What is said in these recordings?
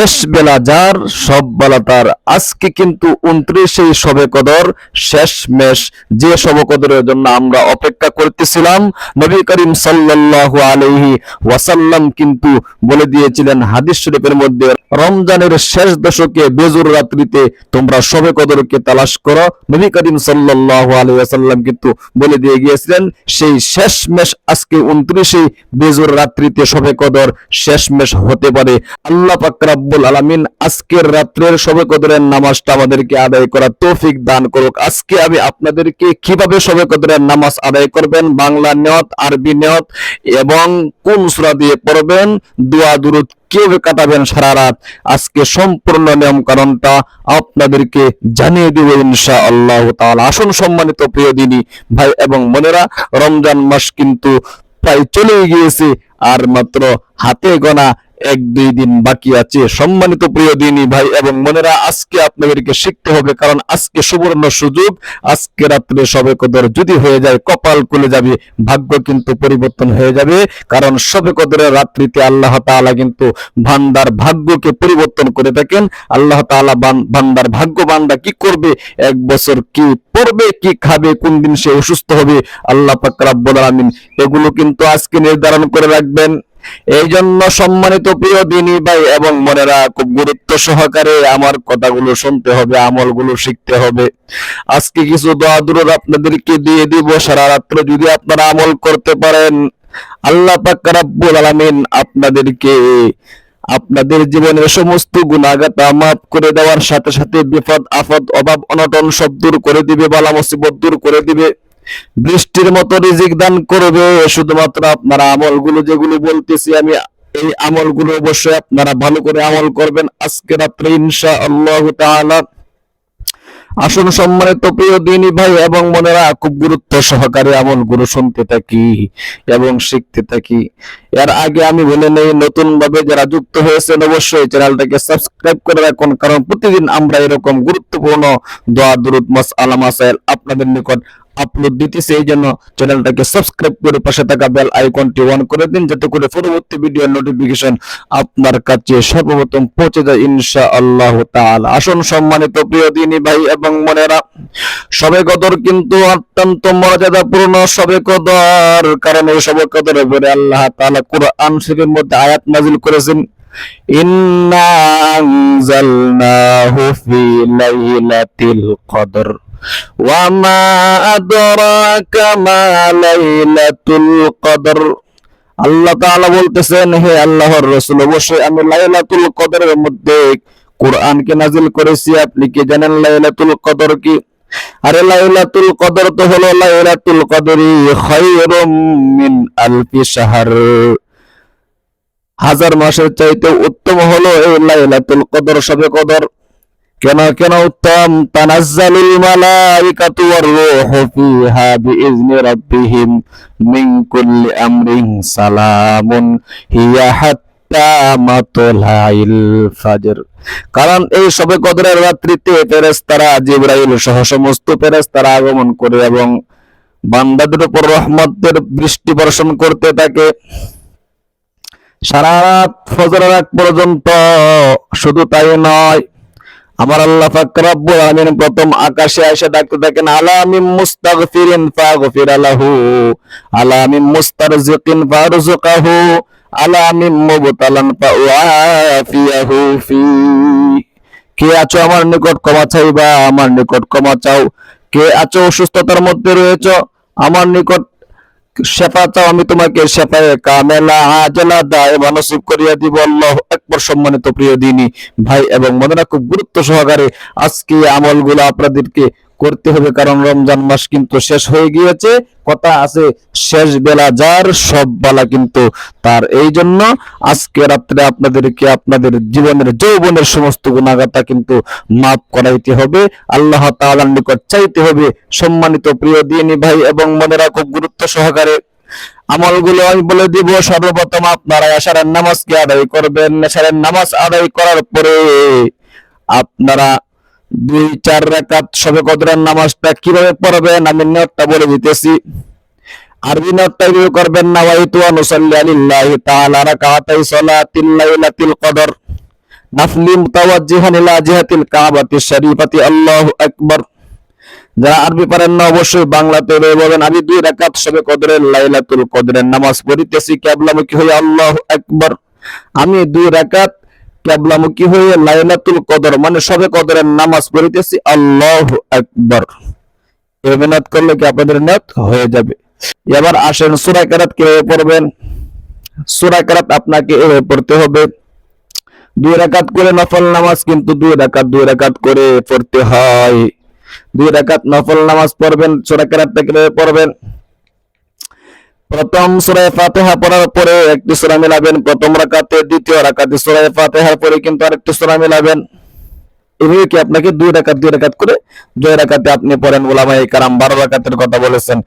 শেষ বেলা যার সব বেলা তার। আজকে কিন্তু উনত্রিশে সবে কদর, শেষ মেশ যে সবে কদরের জন্য আমরা অপেক্ষা করতেছিলাম। নবী করিম সাল্লাল্লাহু আলাইহি ওয়াসাল্লাম কিন্তু বলে দিয়েছিলেন হাদিস শরীফের মধ্যে, রমজানের শেষ দশকে বেজুর রাত্রিতে তোমরা সবে কদরকে তালাশ করো। নবী করিম সাল্লাল্লাহু আলাইহি ওয়াসাল্লাম কিন্তু বলে দিয়ে গিয়েছিলেন, সেই শেষ মেশ আজকে উনত্রিশে বেজুর রাত্রিতে সবে কদর শেষ মেশ হতে পারে। আল্লাহ পাক আলামিন আজকের রাত্রের সবে কদরের নামাজটা আমাদেরকে আদায় করা তৌফিক দান করুক। আজকে আমি আপনাদেরকে কীভাবে সবে কদরের নামাজ আদায় করবেন, বাংলা নিয়ত আরবি নিয়ত এবং কোন সূরা দিয়ে পড়বেন, দোয়া, দুরুদ কীভাবে কাটাবেন সারা রাত, আজকে সম্পূর্ণ নিয়ম কারণটা আপনাদেরকে জানিয়ে দিব ইনশা আল্লাহ তাআলা। আসুন সম্মানিত প্রিয় দিনী ভাই এবং মনেরা রমজান মাস কিন্তু প্রায় চলে গিয়েছে, আর মাত্র হাতে গোনা এক, দুই দিন বাকি আছে। সম্মানিত প্রিয় দিনী ভাই এবং মনেরা আজকে আপনাদেরকে শিখতে হবে, কারণ আজকে সুবর্ণ সুযোগ, আজকে রাত্রে সবে কদর যদি হয়ে যায়, কপাল খুলে যাবে, ভাগ্য কিন্তু পরিবর্তন হয়ে যাবে। কারণ সবে কদরের রাত্রিতে আল্লাহ তাআলা কিন্তু ভান্ডার ভাগ্যকে পরিবর্তন করে থাকেন। আল্লাহ তাআলা ভান্ডার ভাগ্য বান্দা কি করবে? এক বছর কি পড়বে, কি খাবে, কোন দিন সে অসুস্থ হবে? আল্লাহ পাক রাব্বুল এগুলো কিন্তু আজকে নির্ধারণ করে রাখবেন। এই জন্য সম্মানিত প্রিয় দিনী ভাই এবং মনেরা খুব গুরুত্ব সহকারে আমার কথাগুলো শুনতে হবে, আমলগুলো শিখতে হবে। আজকে কিছু দোয়া দুরুদ আপনাদেরকে দিয়ে দিব। সারা রাত্র যদি আপনারা আমল করতে পারেন, আল্লাহ পাক রাব্বুল আলামিন আপনাদেরকে আপনাদের জীবনের সমস্ত গুণাগাতা মাফ করে দেওয়ার সাথে সাথে বিপদ, আপদ, অভাব, অনটন সব দূর করে দিবে, বালা মুসিবত দূর করে দিবে। বৃষ্টির মতো রিজিক দান করবে, শুধুমাত্র আপনারা আমলগুলো যেগুলো বলতেছি আমি, এই আমলগুলো অবশ্যই আপনারা ভালো করে আমল করবেন। আজকে রাত্রে ইনশা আল্লাহ তাআলা। আসুন সম্মানিত প্রিয় দিনী ভাই এবং মনেরা খুব গুরুত্ব সহকারে আমলগুলো শুনতে থাকি এবং শিখতে থাকি। এর আগে আমি বলে নেই নতুন ভাবে যারা যুক্ত হয়েছেন অবশ্যই চ্যানেলটাকে সাবস্ক্রাইব করে রাখুন, কারণ প্রতিদিন আমরা এরকম গুরুত্বপূর্ণ দোয়া, দুরুদ, মাস, আলাম আসাইল আপনাদের নিকট আপলোড দিতেছে, এই জন্য চ্যানেলটাকে সাবস্ক্রাইব করে পাশে থাকা বেল আইকনটি অন করে দিন, যাতে করে পরবর্তী ভিডিওর নোটিফিকেশন আপনার কাছে সর্বপ্রথম পৌঁছে যায় ইনশা আল্লাহ তাআলা। আসুন সম্মানিত প্রিয় দিনী ভাই এবং মনেরা সবে কদর কিন্তু অত্যন্ত মর্যাদাপূর্ণ সবে কদর, কারণ এই সবে কদরের উপরে আল্লাহ তাআলা কোরআন শরীফের মধ্যে আয়াত নাজিল করেছেন, ইন্না আনজালনাহু ফি লাইলাতিল কদর। وما أدراك ما ليلة القدر আল্লাহ তাআলা বলতেছেন হে আল্লাহর রাসূল অবশ্যই আমি লাইলাতুল কদরের মধ্যে কোরআনকে নাজিল করেছি আপনি কি জানেন লাইলাতুল কদর কি আরে লাইলাতুল কদর তো হলো লাইলাতুল কদরি খায়রুম মিন আলফি শাহর হাজার মাসের চাইতে উত্তম হলো এই লাইলাতুল কদর সবে কদর কেন কেন উত্তম? তানাজ্জালুল মালাইকাতু ওয়ার রূহু ফিহা বিইজনি রাব্বিহিম মিন কুল্লি সালামুন হিয়া হাত্তা মাতলাইল কারণ এই সবে কদরের রাত্রিতে ফেরেশতারা জিবরাইল সহ সমস্ত ফেরেশতারা আগমন করে এবং বান্দাদের উপর রহমতের বৃষ্টি বর্ষণ করতে থাকে। সারা রাত ফজরের আগ পর্যন্ত শুধু তাই নয় আমার আল্লাহ পাক রব্বুল আলামিন প্রথম আকাশে এসে ডাকতে থাকেন আলা মিন মুস্তাগফিরিন ফাগফির লাহু আলা মিন মুস্তারজিকিন ফারজুকাহু আলা মিন মুবতালান ফাওয়াফিয়াহু ফি কে আছো আমার নিকট ক্ষমা চাইবা, আমার নিকট ক্ষমা চাও। কে আছো অসুস্থতার মধ্যে রয়েছো, আমার নিকট শেফা চাও আমি তোমাকে শেফায়ে কামেলা আজলা দায় মানসিক করিয়া দিব। আল্লাহ একবার সম্মানিত প্রিয় দিনী ভাই এবং মদনা খুব গুরুত্ব সহকারে আজকে আমলগুলো আপনাদেরকে করতে হবে, কারণ রমজান মাস কিন্তু শেষ হয়ে গিয়েছে। কথা আছে, শেষ বেলা যার, সব বেলা কিন্তু তার। এই জন্য আজকে রাত্রে আপনাদেরকে আপনাদের জীবনের, যৌবনের সমস্ত গুণাগাতা কিন্তু মাফ করাইতে হবে। আল্লাহ তাআলার নিকট চাইতে হবে, সম্মানিত প্রিয় দিনী ভাই, এবং মনেরা খুব গুরুত্ব সহকারে, আমলগুলো আমি বলে দিব, সর্বপ্রথম আপনারা এশারের নামাজকে আদায় করবেন। এশারের নামাজ আদায় করার পরে আপনারা দুই, চার রাকাত সবে কদরের নামাজটা কীভাবে পড়বেন? আমি নিয়তটা বলে দিতেছি। আরবি নিয়তটা এভাবে করবেন না ওয়াইতু আনুসাল্লি আলিল্লাহি তাআলা রাকাতাই সালাতিল লাইলাতিল কদর। নাফলি মুতাওয়াজ্জিহান ইলা জিহাতিল কাবাতি শরীফাতি, আল্লাহু আকবার। যারা আরবি পারেন না, অবশ্যই বাংলাতে রয়ে বলেন আমি দুই রাকাত সবে কদরের লাইলাতুল কদরের নামাজ পড়িতেছি, কেবলামুখী হয়ে আল্লাহু আকবার। আমি দুই রাকাত কেবলামুখী হয়ে লাইলাতুল কদর? মানে সবে কদরের নামাজ পড়িতেছি, আল্লাহু আকবার। এভাবে নিয়ত করলে কি আপনাদের নিয়ত হয়ে যাবে? এবার আসেন সূরা কেরাত কীভাবে পড়বেন? সূরা কেরাত আপনাকে এভাবে পড়তে হবে। দুই রাকাত করে নফল নামাজ কিন্তু দুই রাকাত দুই রাকাত করে পড়তে হয়। দুই রাকাত নফল নামাজ পড়বেন, সূরা কেরাতটা কীভাবে পড়বেন? প্রথম সূরা ফাতেহা পড়ার পরে একটি সূরা মিলাবেন, প্রথম রাকাতে দ্বিতীয় রাকাতে সূরা ফাতিহার পরে কিন্তু আরেকটি সূরা মিলাবেন। এভাবে কি আপনাকে দুই রাকাত দুই রাকাত করে দুই রাকাতে আপনি পড়েন ওলামায়ে কারাম, বারো রাকাতের কথা বলেছেন।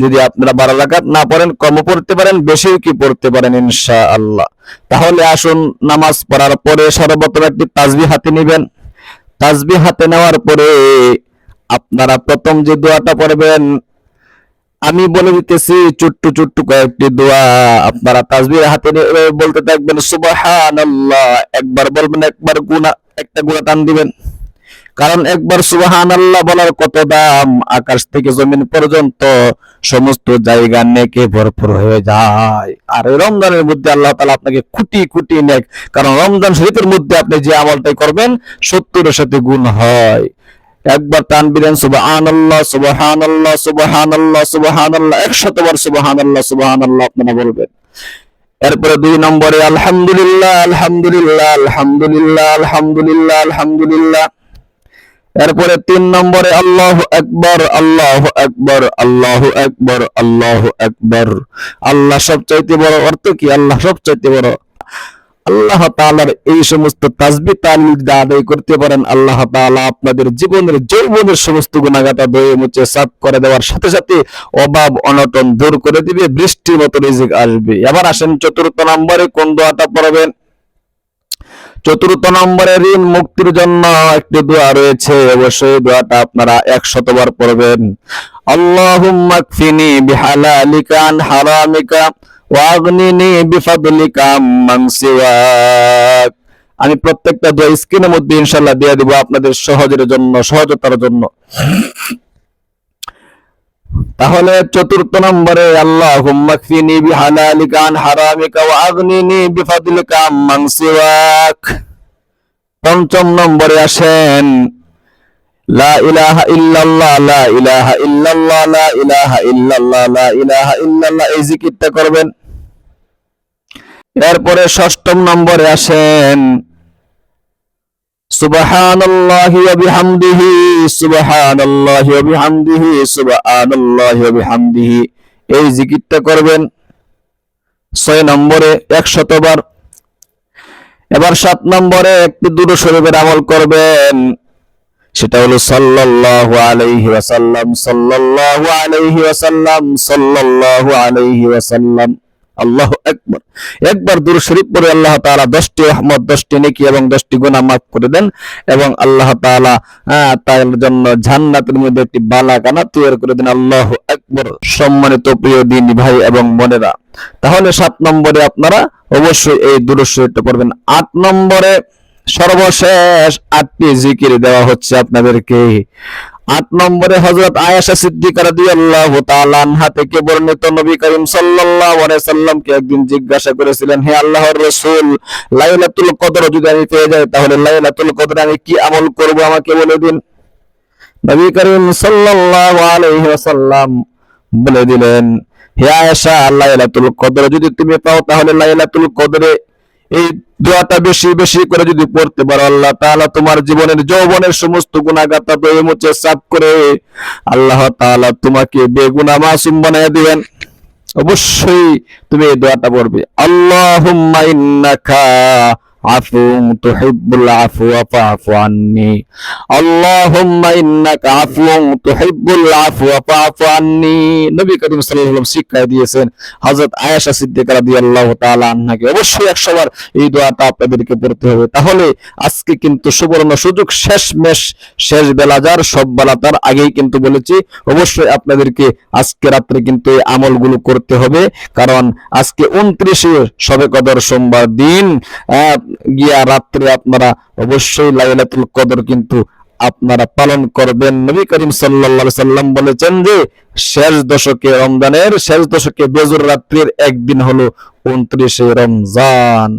যদি আপনারা বারো রাকাত না পড়েন, কম পড়তে পারেন, বেশিও কি পড়তে পারেন, ইনশাআল্লাহ। তাহলে আসুন নামাজ পড়ার পরে সর্বপ্রথম একটি তাজবি হাতে নেবেন। তাজবি হাতে নেওয়ার পরে আপনারা প্রথম যে দোয়াটা পড়বেন আমি বলে দিতেছি, ছোট্ট ছোট্ট কয়েকটি দোয়া আপনারা তাজবির হাতে বলতে থাকবেন, সুবহানাল্লাহ। একবার বলবেন, একবার গুনা, একটা গুণা টান দিবেন। কারণ একবার সুবহানাল্লাহ বলার কত দাম? আকাশ থেকে জমিন পর্যন্ত সমস্ত জায়গা নেকে ভরপুর হয়ে যায়। আর রমজানের মধ্যে আল্লাহ তাআলা আপনাকে কোটি কোটি নেক, কারণ রমজান শরীফের মধ্যে আপনি যে আমলটাই করবেন, সত্তরের সাথে গুণ হয়। একবার টান দিলেন, সুবহানাল্লাহ সুবহানাল্লাহ সুবহানাল্লাহ সুবহানাল্লাহ একশতবার সুবহানাল্লাহ সুবহানাল্লাহ আপনারা বলবেন। এরপরে দুই নম্বরে, আলহামদুলিল্লাহ আলহামদুলিল্লাহ আলহামদুলিল্লাহ আলহামদুলিল্লাহ আলহামদুলিল্লাহ। এরপরে তিন নম্বরে, আল্লাহ একবার আল্লাহ একবার আল্লাহ একবার আল্লাহ একবার আল্লাহ সবচাইতে বড় অর্থ কি? আল্লাহ সবচাইতে বড়। আল্লাহ তাআলার এই সমস্ত তাসবি তালিল যদি আদায় করতে পারেন, আল্লাহ তাআলা আপনাদের জীবনের, যৌবনের সমস্ত গুণাগাতা দয়ে মুছে সাফ করে দেওয়ার সাথে সাথে অভাব, অনটন দূর করে দিবে, বৃষ্টির মতো রিজিক আসবে। এবার আসেন চতুর্থ নম্বরে, কোন দোয়াটা পড়বেন? চতুর্থ নম্বরে ঋণ মুক্তির জন্য একটি দোয়া রয়েছে, অবশ্যই দোয়াটা আপনারা একশতবার পড়বেন। আল্লাহুম্মা কফিনি বিহালালিকা হারামিকা। ওয়াগনিনি বিফাদলিকা আম্মান সিওয়াক আমি প্রত্যেকটা দোয়া স্ক্রিনের মধ্যে ইনশাআল্লাহ দিয়ে দিব আপনাদের সহজের জন্য, সহজতার জন্য। তাহলে চতুর্থ নম্বরে আল্লাহ হুম্মাকফিনি বিহালালিকা আন হারামিকা ওয়া আগনিনি বিফাদলিকা আম্মান সিওয়াক। পঞ্চম নম্বরে আসেন, লা ইলাহা ইল্লাল্লাহ, লা ইলাহা ইল্লাল্লাহ, লা ইলাহা ইল্লাল্লাহ, লা ইলাহা ইল্লাল্লাহ, এই জিকিরটা করবেন। এরপরে ষষ্ঠম নম্বরে আসেন। এই জিকিরটা করবেন ছয় নম্বরে একশতবার এবার সাত নম্বরে একটি দুটো শরীফের আমল করবেন। সেটা হলো সাল্লাল্লাহু আলাইহি ওয়াসাল্লাম, সাল্লাল্লাহু আলাইহি ওয়াসাল্লাম, সাল্লাল্লাহু আল্লাহু আকবার। একবার দূর শরীফ পড়ে আল্লাহ তাআলা 10টি রহমত 10টি নেকি এবং 10টি গুনাহ মাফ করে দেন এবং আল্লাহ আহ, তার জন্য জান্নাতের মধ্যে একটি বালাকানা তৈরি করে দেন। আল্লাহু আকবার। সম্মানিত প্রিয় দিন ভাই এবং বোনেরা তাহলে সাত নম্বরে আপনারা অবশ্যই এই দূর শরীফটা পড়বেন। আট নম্বরে সর্বশেষ আটটি জিকির দেওয়া হচ্ছে আপনাদেরকে। আট নম্বরে হযরত আয়েশা সিদ্দিকা রাদিয়াল্লাহু তাআলা আনহা থেকে বর্ণিত নবী করিম আলাইহি সাল্লামকে একদিন জিজ্ঞাসা করেছিলেন, হে আল্লাহর রাসূল, লাইলাতুল কদর যদি আমি পেয়ে যাই, তাহলে লাইলাতুল কদরে আমি কি আমল করব আমাকে বলে দিন? নবী করিম সাল্লাল্লাহু আলাইহি ওয়াসাল্লাম বলে দিলেন, হে আয়েশা, লাইলাতুল কদর যদি তুমি পাও, তাহলে লাইলাতুল কদরে এই দোয়াটা বেশি বেশি করে যদি পড়তে পারো, আল্লাহ তাআলা তোমার জীবনের যৌবনের সমস্ত গুণাগাতা দয়ে মুছে সাফ করে আল্লাহ তাআলা তোমাকে বেগুনা মাসুম বানিয়ে দিবেন। অবশ্যই তুমি এই দোয়াটা পড়বে। আল্লাহুম্মা ইন্নাকা আফুন তুহিব্বুল আফওয়া ফাআফু আন্নি। আল্লাহুম্মা ইন্নাকা আফুন তুহিব্বুল আফওয়া ফাআফু আন্নি। নবী করিম সাল্লাল্লাহু শিক্ষা দিয়েছেন, হযরত আয়েশা সিদ্দিকা রাদিয়াল্লাহু তাআলা আনহাকে অবশ্যই 100 এই দোয়াটা আপনাদেরকে পড়তে হবে। তাহলে আজকে কিন্তু সুবর্ণ সুযোগ শেষ মেশ শেষ বেলা যার সব বেলা তার আগেই কিন্তু বলেছি, অবশ্যই আপনাদেরকে আজকে রাত্রে কিন্তু এই আমলগুলো করতে হবে। কারণ আজকে উনত্রিশে সবে কদর সোমবার দিন গিয়া রাত্রে আপনারা অবশ্যই লাইলাতুল কদর কিন্তু আপনারা পালন করবেন। নবী করিম সাল্লাল্লাহু সাল্লাম বলেছেন যে, শেষ দশকে রমজানের, শেষ দশকে বেজুর রাত্রির একদিন হলো উনত্রিশে রমজান।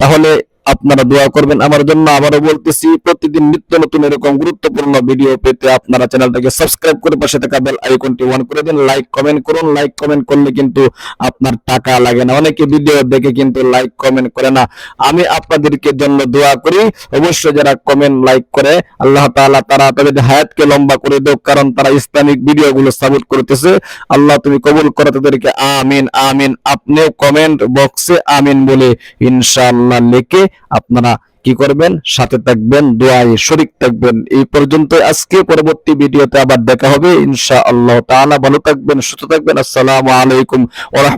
তাহলে আপনারা দোয়া করবেন। আমার জন্য আবারও বলতেছি, প্রতিদিন নিত্য নতুন এরকম গুরুত্বপূর্ণ ভিডিও পেতে আপনারা চ্যানেলটাকে সাবস্ক্রাইব করে পাশে থাকা বেল আইকনটি অন করে দিন। লাইক কমেন্ট করুন। লাইক কমেন্ট করলে কিন্তু আপনার টাকা লাগে না। অনেকে ভিডিও দেখে কিন্তু লাইক কমেন্ট করে না। আমি আপনাদেরকে জন্য দোয়া করি। অবশ্যই যারা কমেন্ট লাইক করে, আল্লাহ তাআলা তারা তাদের হায়াতকে লম্বা করে দেও কারণ তারা ইসলামিক ভিডিও গুলো সাপোর্ট করতেছে। আল্লাহ তুমি কবুল করো তাদেরকে। আমিন আমিন। আপনিও কমেন্ট বক্সে আমিন বলে ইনশাআল্লাহ লিখে আপনারা কি করবেন? সাথে থাকবেন, দোয়ায় শরিক থাকবেন। এই পর্যন্ত আজকে পরবর্তী ভিডিওতে আবার দেখা হবে। ইনশাআল্লাহ তাআলা। ভালো থাকবেন, সুস্থ থাকবেন। আসসালামু আলাইকুম ওয়া